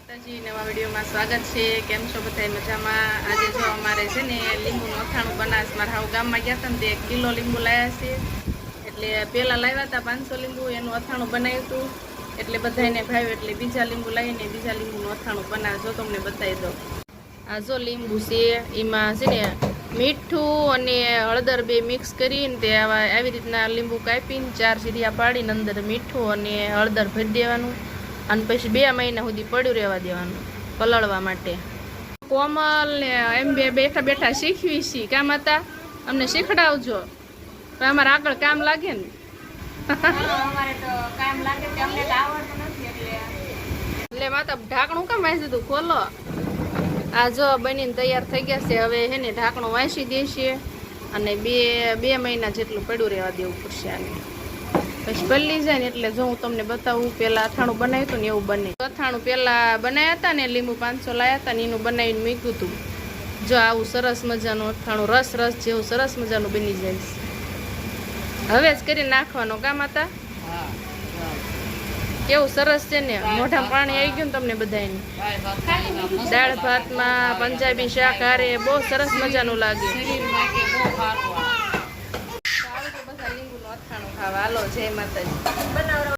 માતાજી, નવા વિડીયોમાં સ્વાગત છે. કેમ છો બધા મજામાં? આજે જો અમારે છે ને લીંબુનું અથાણું બનાસ, મારા હાવ ગામમાં ગયા હતા ને તે કિલો લીંબુ લાવ્યા છે. એટલે પહેલાં લાવ્યા હતા પાંચસો લીંબુ, એનું અથાણું બનાવ્યું હતું એટલે બધાને ભાવ્યું એટલે બીજા લીંબુ લાવીને બીજા લીંબુનું અથાણું બનાવજો તમને બતાવી દો આ જો લીંબુ છે, એમાં છે ને મીઠું અને હળદર બે મિક્સ કરીને તે આવા આવી રીતના લીંબુ કાપીને ચાર સીરિયા પાડીને અંદર મીઠું અને હળદર ભરી દેવાનું. અને પછી બે મહિના સુધી પડ્યું રહેવા દેવાનું પલળવા માટે. કોમલ ને એમ બે બેઠા બેઠા શીખવી છીએ કામ હતા અમને શીખડાવજો. તો અમારે આગળ કામ લાગે ને? અમારે તો કામ લાગે છે અમને તો આવડતું નથી એટલે. એટલે માતા ઢાંકણું કેમ વાંચી દીધું? ખોલો. આ જો બનીને તૈયાર થઈ ગયા છે હવે હે ને ઢાંકણું વાંચી દેશે અને બે બે મહિના જેટલું પડ્યું રહેવા દેવું પડશે આને. પછી પલ્લી જાય ને એટલે જો હું તમને બતાવું પેલા અથાણું બનાવ્યું હતું ને એવું બને. અથાણું પેલા બનાવ્યા હતા ને, લીંબુ પાંચસો લાયા હતા ને એનું બનાવીને મૂક્યું હતું. જો આવું સરસ મજાનું અથાણું, રસ રસ જેવું સરસ મજાનું બની જાય. હવે જ કરી નાખવાનું કામ હતા? કેવું સરસ છે ને? મોઢા પાણી આવી ગયું ને તમને બધાને દાળ ભાતમાં, પંજાબી શાક, હારે, બહુ સરસ મજાનું લાગે શરીર માટે બહુ સારું આ. બધા લીંબુનું અથાણું ખાવા હાલો જય માતાજી.